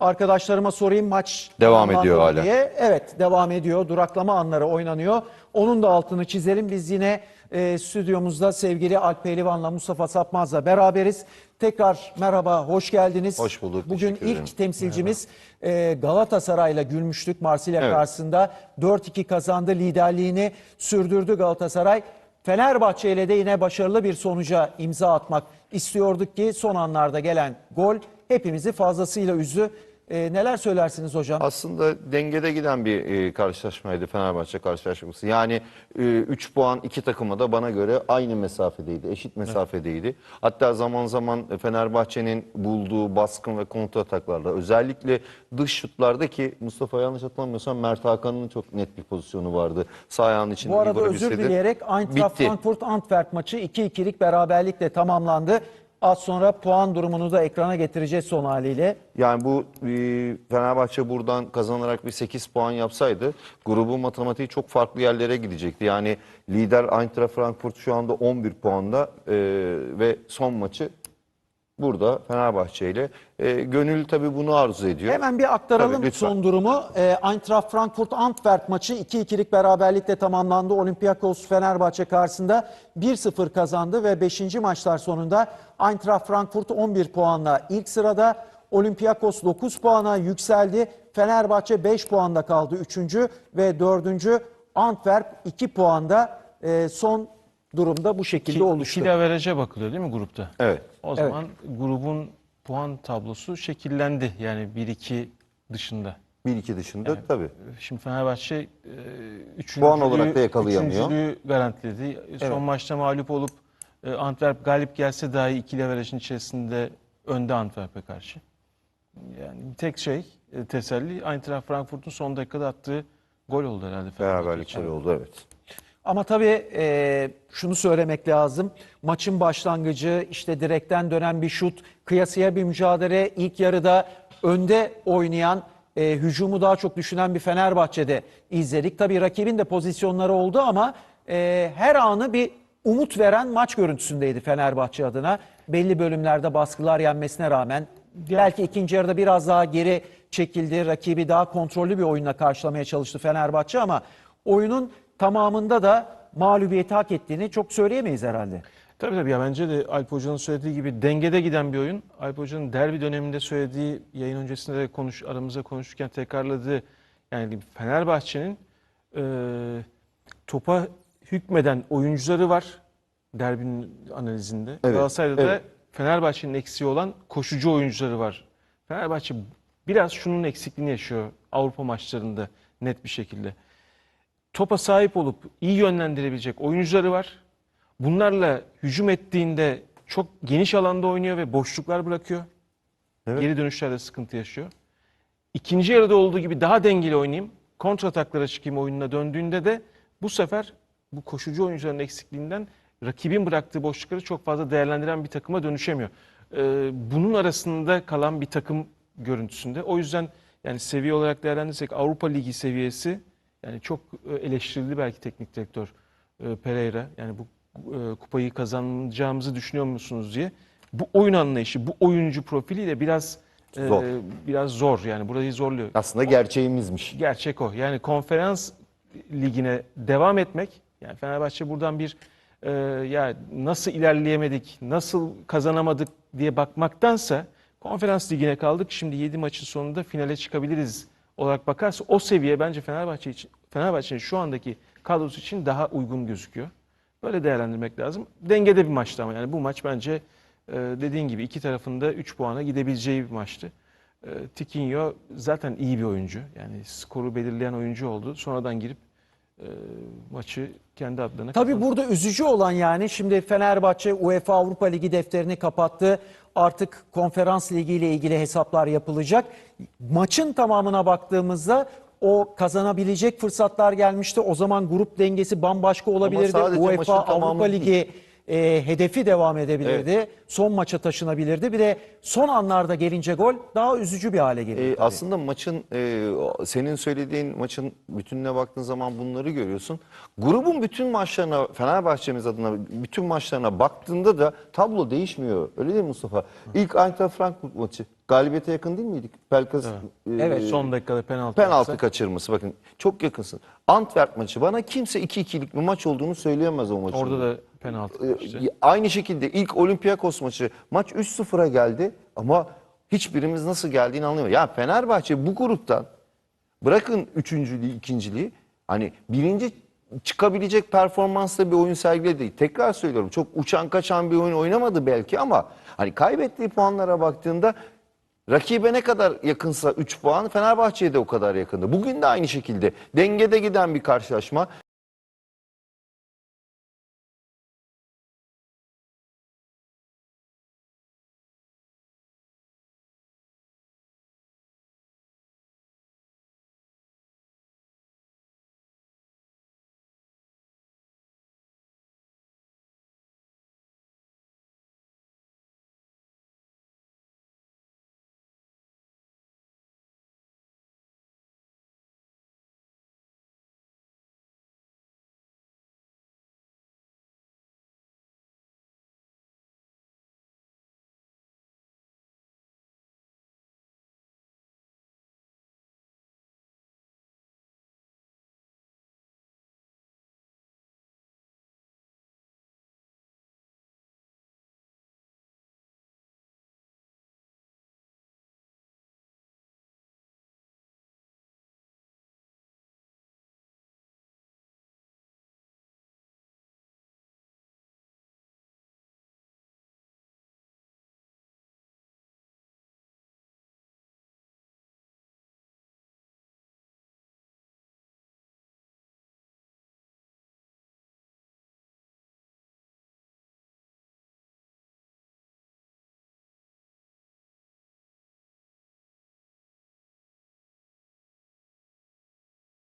Arkadaşlarıma sorayım maç Devam ediyor hala. diye. Evet devam ediyor. Duraklama anları oynanıyor. Onun da altını çizelim. Biz yine e, stüdyomuzda sevgili Alp Pehlivan'la Mustafa Sapmaz'la beraberiz. Tekrar merhaba, hoş geldiniz. Hoş bulduk, Bugün ilk ederim. temsilcimiz e, Galatasaray'la gülmüştük Marsilya Evet. karşısında. 4-2 kazandı, liderliğini sürdürdü Galatasaray. Fenerbahçe ile de yine başarılı bir sonuca imza atmak istiyorduk ki son anlarda gelen gol hepimizi fazlasıyla üzdü. E, neler söylersiniz hocam? Aslında dengede giden bir e, karşılaşmaydı Fenerbahçe karşılaşması. Yani 3 puan iki takıma da bana göre aynı mesafedeydi, eşit mesafedeydi. Hatta zaman zaman Fenerbahçe'nin bulduğu baskın ve kontra ataklarla özellikle dış şutlarda ki Mustafa yanlış hatırlamıyorsam Mert Hakan'ın çok net bir pozisyonu vardı. Sağ ayağının içinde Bu arada özür dileyerek Eintracht Bitti. Frankfurt Antwerp maçı 2-2'lik beraberlikle tamamlandı. Az sonra puan durumunu da ekrana getireceğiz son haliyle. Yani bu e, Fenerbahçe buradan kazanarak bir 8 puan yapsaydı grubun matematiği çok farklı yerlere gidecekti. Yani lider Eintracht Frankfurt şu anda 11 puanda e, ve son maçı burada Fenerbahçe ile. E, gönül tabii bunu arzu ediyor. Hemen bir aktaralım Tabii, lütfen. son durumu. Ee, Eintracht Frankfurt Antwerp maçı 2-2'lik beraberlikle tamamlandı. Olympiakos Fenerbahçe karşısında 1-0 kazandı ve 5. maçlar sonunda Eintracht Frankfurt 11 puanla ilk sırada. Olympiakos 9 puana yükseldi. Fenerbahçe 5 puanda kaldı 3. ve 4. Antwerp 2 puanda Ee, son durumda bu şekilde İki, oluştu. ikili averaj'a bakılıyor değil mi grupta? Evet. O zaman grubun puan tablosu şekillendi. Yani 1-2 dışında. 1-2 dışında tabii. Şimdi Fenerbahçe e, üçüncülüğü, Puan olarak da yakalayamıyor. üçüncülüğü garantiledi. Son maçta mağlup olup e, Antwerp galip gelse dahi ikili averajın içerisinde önde Antwerp'e karşı. Yani tek şey e, teselli Eintracht Frankfurt'un son dakikada attığı gol oldu herhalde. Beraberlik golü oldu evet. Ama tabii e, şunu söylemek lazım. Maçın başlangıcı işte direkten dönen bir şut, kıyasıya bir mücadele. ilk yarıda önde oynayan, e, hücumu daha çok düşünen bir Fenerbahçe'de izledik. Tabii rakibin de pozisyonları oldu ama e, her anı bir umut veren maç görüntüsündeydi Fenerbahçe adına. Belli bölümlerde baskılar yenmesine rağmen belki ikinci yarıda biraz daha geri çekildi. Rakibi daha kontrollü bir oyunla karşılamaya çalıştı Fenerbahçe ama oyunun tamamında da mağlubiyeti hak ettiğini çok söyleyemeyiz herhalde. Tabii tabii ya bence de Alp Hoca'nın söylediği gibi dengede giden bir oyun. Alp Hoca'nın derbi döneminde söylediği yayın öncesinde de konuş aramızda konuşurken tekrarladığı yani Fenerbahçe'nin e, topa hükmeden oyuncuları var derbinin analizinde. Evet, Galatasaray'da da evet. Fenerbahçe'nin eksiği olan koşucu oyuncuları var. Fenerbahçe biraz şunun eksikliğini yaşıyor Avrupa maçlarında net bir şekilde topa sahip olup iyi yönlendirebilecek oyuncuları var. Bunlarla hücum ettiğinde çok geniş alanda oynuyor ve boşluklar bırakıyor. Evet. Geri dönüşlerde sıkıntı yaşıyor. İkinci yarıda olduğu gibi daha dengeli oynayayım, kontrataklara çıkayım oyununa döndüğünde de bu sefer bu koşucu oyuncuların eksikliğinden rakibin bıraktığı boşlukları çok fazla değerlendiren bir takıma dönüşemiyor. Ee, bunun arasında kalan bir takım görüntüsünde. O yüzden yani seviye olarak değerlendirirsek Avrupa Ligi seviyesi yani çok e, eleştirildi belki teknik direktör e, Pereira. Yani bu e, kupayı kazanacağımızı düşünüyor musunuz diye. Bu oyun anlayışı, bu oyuncu profiliyle biraz e, Zor. biraz zor yani burayı zorluyor. Aslında gerçeğimizmiş. Gerçek o. Yani konferans ligine devam etmek. Yani Fenerbahçe buradan bir e, ya nasıl ilerleyemedik, nasıl kazanamadık diye bakmaktansa konferans ligine kaldık. Şimdi 7 maçın sonunda finale çıkabiliriz olarak bakarsa o seviye bence Fenerbahçe için Fenerbahçe'nin şu andaki kadrosu için daha uygun gözüküyor. Böyle değerlendirmek lazım. Dengede bir maçtı ama yani bu maç bence e, dediğin gibi iki tarafında 3 puana gidebileceği bir maçtı. E, Tiquinho zaten iyi bir oyuncu. Yani skoru belirleyen oyuncu oldu. Sonradan girip e, maçı kendi adlarına Tabii kazandı. burada üzücü olan yani şimdi Fenerbahçe UEFA Avrupa Ligi defterini kapattı. Artık konferans ligi ile ilgili hesaplar yapılacak. Maçın tamamına baktığımızda o kazanabilecek fırsatlar gelmişti. O zaman grup dengesi bambaşka olabilirdi. sadece UEFA tamamı Avrupa değil. Ligi e, hedefi devam edebilirdi. Son maça taşınabilirdi. Bir de son anlarda gelince gol daha üzücü bir hale geliyor. Tabii. aslında maçın e, senin söylediğin maçın bütününe baktığın zaman bunları görüyorsun. Grubun bütün maçlarına Fenerbahçe'miz adına bütün maçlarına baktığında da tablo değişmiyor. Öyle değil mi Mustafa? İlk Eintracht Frankfurt maçı galibiyete yakın değil miydik? Pelkas e, Evet, Son dakikada penaltı. penaltı yapsa. kaçırması bakın çok yakınsın. Antwerp maçı bana kimse 2-2'lik bir maç olduğunu söyleyemez o maçın. Orada da penaltı. İşte. Aynı şekilde ilk Olympiakos maçı maç 3-0'a geldi ama hiçbirimiz nasıl geldiğini anlamıyor. Ya Fenerbahçe bu gruptan bırakın üçüncülüğü, ikinciliği hani birinci çıkabilecek performansla bir oyun sergiledi. Tekrar söylüyorum çok uçan kaçan bir oyun oynamadı belki ama hani kaybettiği puanlara baktığında rakibe ne kadar yakınsa 3 puan Fenerbahçe'ye de o kadar yakındı. Bugün de aynı şekilde dengede giden bir karşılaşma.